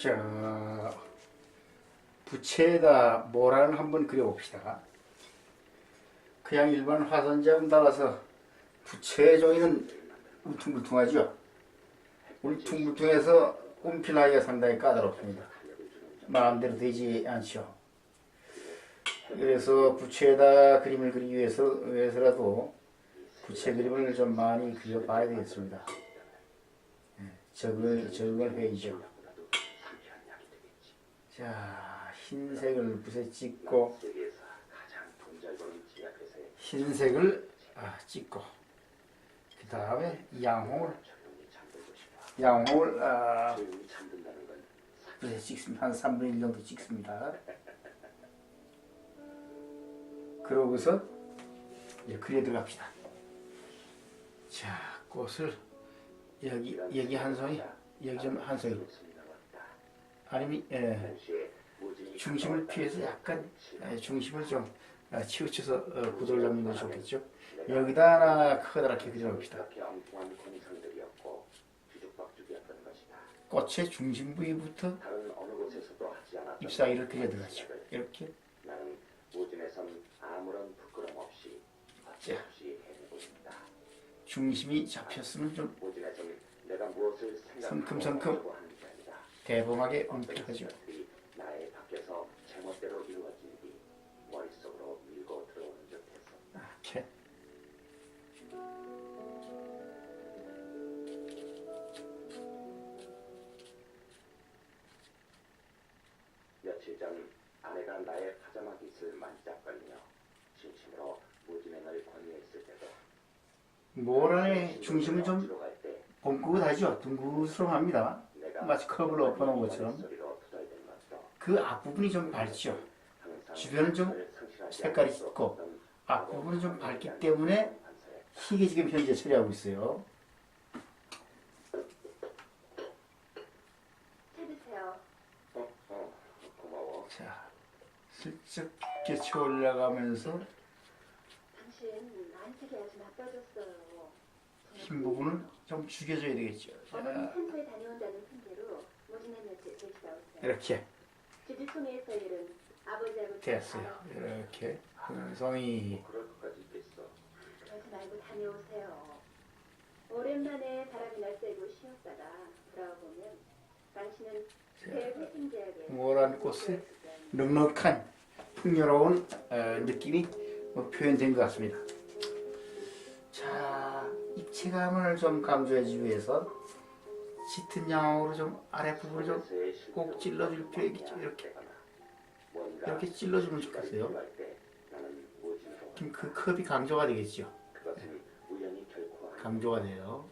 자, 부채에다 모란을 한번 그려봅시다. 그냥 일반 화선지하고 달라서 부채 종이는 울퉁불퉁하죠. 울퉁불퉁해서 움필하기가 상당히 까다롭습니다. 마음대로 되지 않죠. 그래서 부채에다 그림을 그리기 위해서, 위해서라도 부채 그림을 좀 많이 그려봐야 되겠습니다. 예, 적을, 적을 해야죠. 자, 흰색을 붓에 찍고, 흰색을 아, 찍고, 그 다음에 양홍을, 양홍을 아, 붓에 찍습니다. 한 3분의 1 정도 찍습니다. 그러고서 이제 그려 들어갑시다. 자, 꽃을 여기 여기 한 송이, 여기 좀 한 송이. 아니면 예, 중심을 피해서 약간 예, 중심을 좀 아, 치우쳐서 어, 구도를 잡는 것이 좋겠죠. 여기다 하나 커다랗게 그려놓읍시다. 꽃의 중심 부위부터 잎 사이를 그려 들어가죠. 이렇게 자. 중심이 잡혔으면 좀 성큼성큼. 대범하게. 생각들이 나의 밖에서 제멋대로 이루어진 뒤 머릿속으로 밀고 들어오는 듯해서 이렇게 며칠 전 아내가 나의 파자마 깃을 만지작거리며 진심으로 모진행을 권유했을 때도 모란의 중심은 좀 봉긋하죠. 둥그스름합니다. 마치 컵을 엎어놓은 것처럼. 그 앞부분이 좀 밝죠. 주변은 좀 색깔이 할수 있고 없던 앞부분은 좀 밝기 때문에 희게 지금 현재 처리하고 있어요. 어, 어. 자, 슬쩍 개쳐 올라가면서. 흰 부분을 좀 죽여줘야 되겠죠. 자, 이렇게 됐어요. 이렇게 있겠어. 그러지 말고 다녀오세요. 오랜만에 바람이나 쐬고 쉬었다가 돌아오면 당신은 모란 꽃에 넉넉한 풍요로운 어, 느낌이 뭐 표현된 것 같습니다. 자, 입체감을 좀 강조해주기 위해서 짙은 양으로 좀 아랫부분을 좀 꼭 찔러줄 필요 있겠죠. 이렇게 이렇게 찔러주면 좋겠어요. 좀그 컵이 강조가 되겠죠. 강조가 돼요.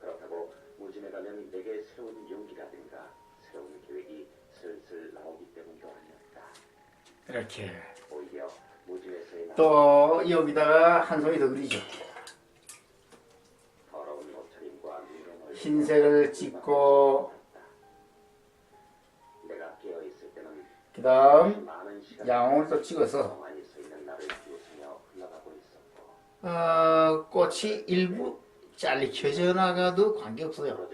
그렇다고 무진에 가면 내게 새로운 용기라든가 새로운 계획이 슬슬 나오기 때문도 아니었다. 이렇게 오히려 무진에서의 나또 여기다가 한 송이 더 그리죠. 더러운 옷차림과 미련을 흰색을 찍고 그 다음 많은 시간이 양홍을 또 찍어서 어, 꽃이 일부 잘리켜져 나가도 관계없어요.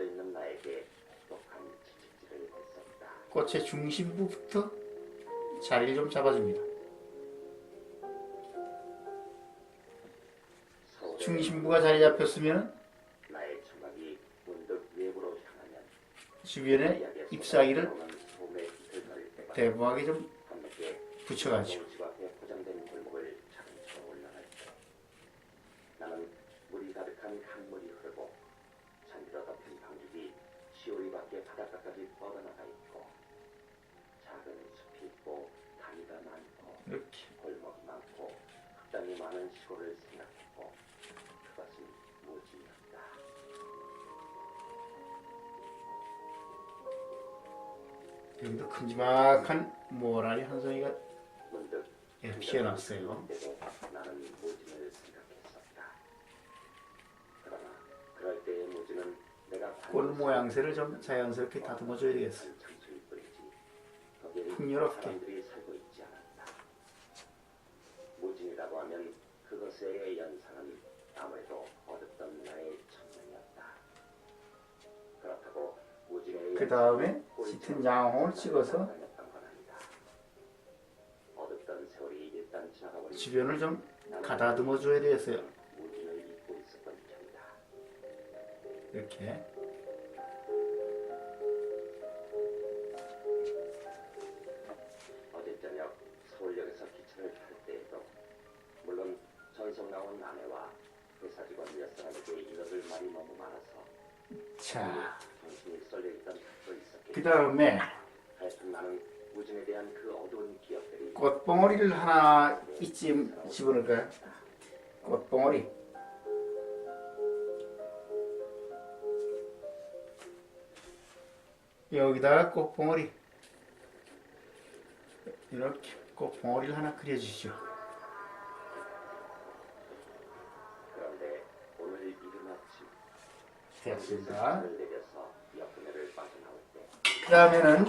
꽃의 중심부부터 자리를 좀 잡아줍니다. 중심부가 자리 잡혔으면 나의 청각이 문득 외부로 향하면 주변에 잎사귀를 대범하게 좀 붙여가지고. 이렇게. 골목이 많고 흙담이 많은 시골을 여기도 큼지막한 모라리 한 송이가 예, 피어났어요. 꽃 모양새를 좀 자연스럽게 다듬어 줘야 되겠어. 장수일 뿐이지. 거기에는 풍요롭게. 하면 그것의 연상은 아무래도 어둡던 나의. 그렇다고 그 다음에 짙은 양홍을 찍어서 주변을 좀 가다듬어 줘야 되겠어요. 이렇게. 어제 저녁 서울역에서 기차를 탈 때에도 물론 전성 나온 아내와 회사 직원 몇 사람에게 이러들 말이 너무 많아서 자, 정신이 쏠려있던 적도 있었기 그 다음에 꽃봉오리를 하나 이쯤 집어넣을까요? 꽃봉오리. 여기다가 꽃봉오리. 이렇게 꽃봉오리를 하나 그려주시죠. 됐습니다. 차를 내려서 옆그네를 빠져나올 때 그 다음에는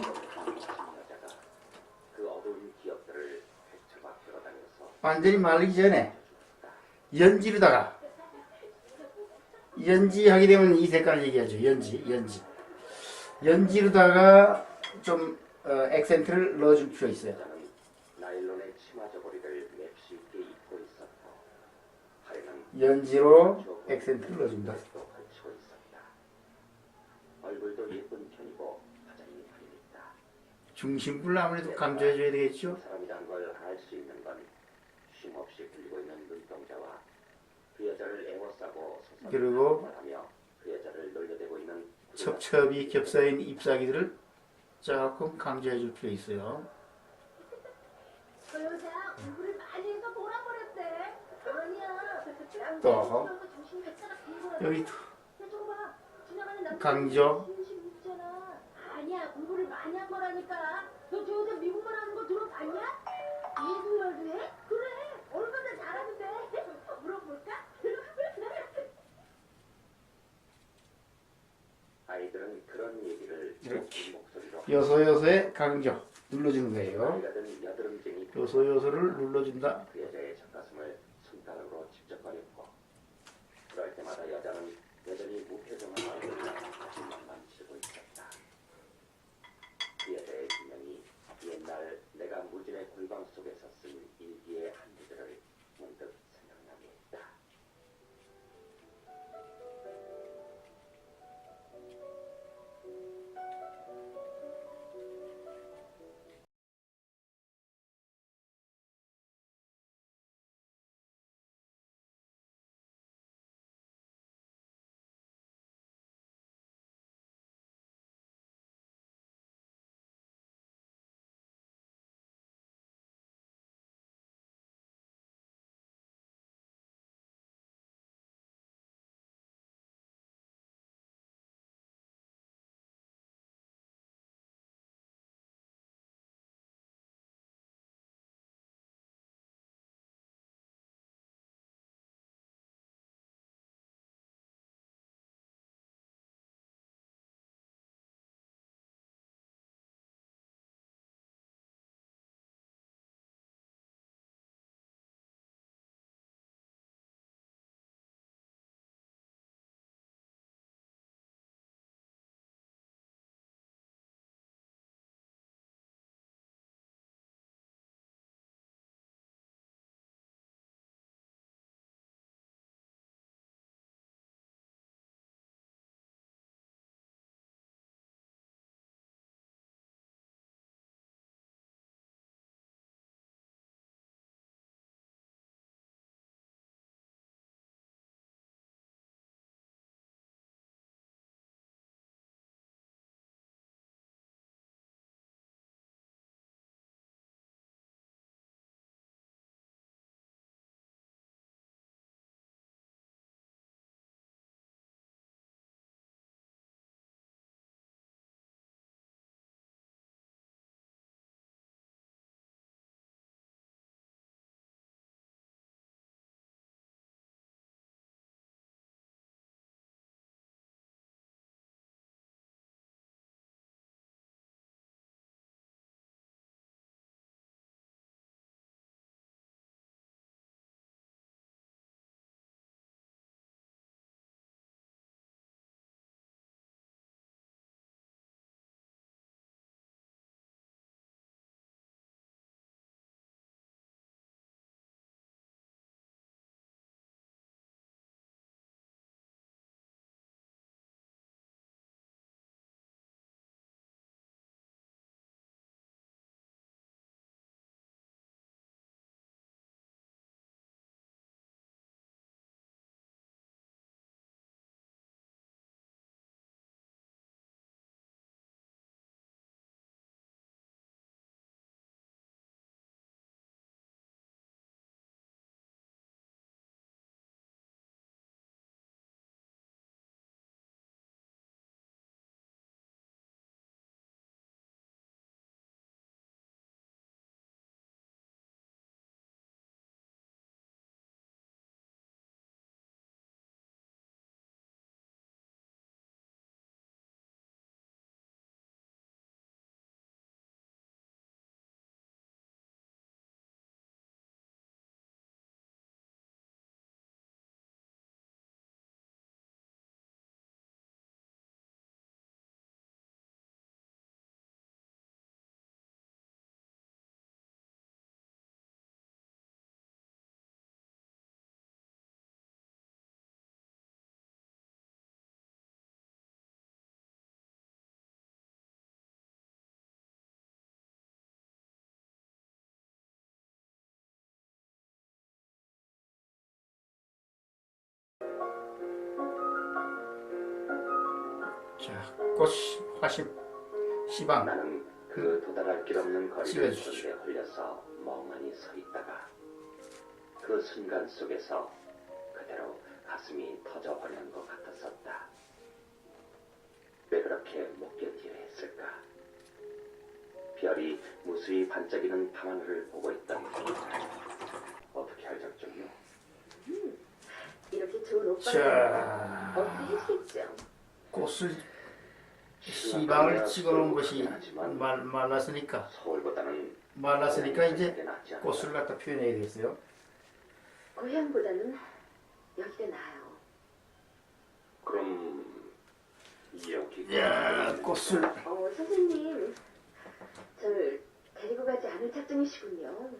완전히 말리기 전에 연지로다가 연지하게 되면 이 색깔을 얘기하죠. 연지, 연지. 연지로다가 좀 어, 액센트를 넣어줄 필요 있어요. 연지로 액센트를 넣어줍니다. 얼굴도 예쁜 편이고 화장이 화려했다. 중심부를 아무래도 강조해줘야 되겠죠. 그 사람이란 걸 알 수 있는 건 쉼없이 흘리고 있는 눈동자와 그 여자를 애워싸고 그리고 하며 그 여자를 놀려대고 있는 첩첩이 겹사인 잎사귀들을 조금 강조해 줄 필요 있어요. 그 여자 공부를 많이 해서 돌아버렸대. 아니야. 또. 여기 강조. 요소요소의 강조 눌러주는 거예요. 요소요소를 눌러준다. 자, 꽃 화심 시방 나는 그 도달할 길 없는 거리를. 데 홀려서 멍하니 서 있다가 그 순간 속에서 그대로 가슴이 터져버리는 것 같았었다. 왜 그렇게 못 견디려 했을까? 별이 무수히 반짝이는 밤하늘을 보고 있던 그날 어떻게 할 작정이요? 이렇게 좋은 오빠가 자 어떻게 했겠죠? 꽃을 시방을 찍어놓은 것이 말, 말랐으니까 말랐으니까 이제? 꽃을 갖다 표현해야 되겠어요. 고향보다는 여기가 나아요. 그럼 여기 야 꽃을 어, 선생님. 절 데리고 가지 않을 작정이시군요.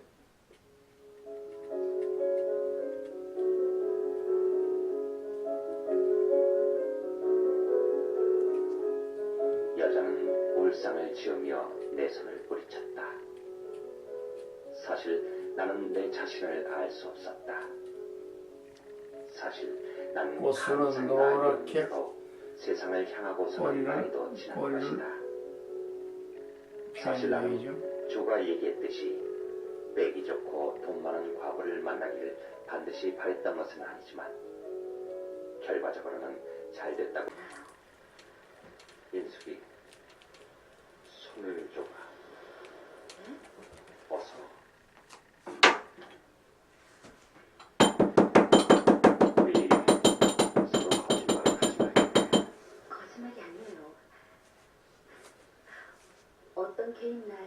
손을 뿌리쳤다. 사실 나는 내 자신을 알 수 없었다. 사실 나는 꽃은 항상 노랗게 세상을 향하고 서는 꼬리를- 나이도 지난 것이다. 사실 나는. 조가 얘기했듯이 빼기 좋고 돈 많은 과부를 만나기를 반드시 바랬던 것은 아니지만 결과적으로는 잘 됐다고 인숙이 손을 줘봐 어떤 개인 날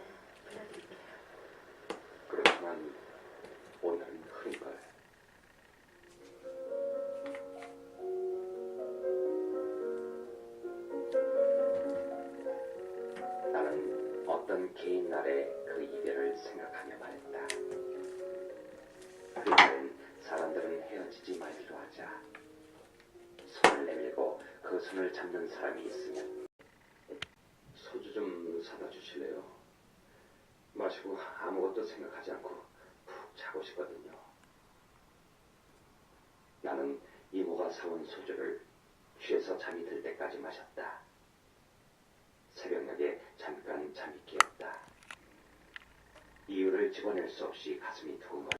그 손을 잡는 사람이 있으면 소주 좀 사다 주실래요? 마시고 아무것도 생각하지 않고 푹 자고 싶거든요. 나는 이모가 사온 소주를 취해서 잠이 들 때까지 마셨다. 새벽녘에 잠깐 잠이 깨었다. 이유를 집어낼 수 없이 가슴이 두근거렸다.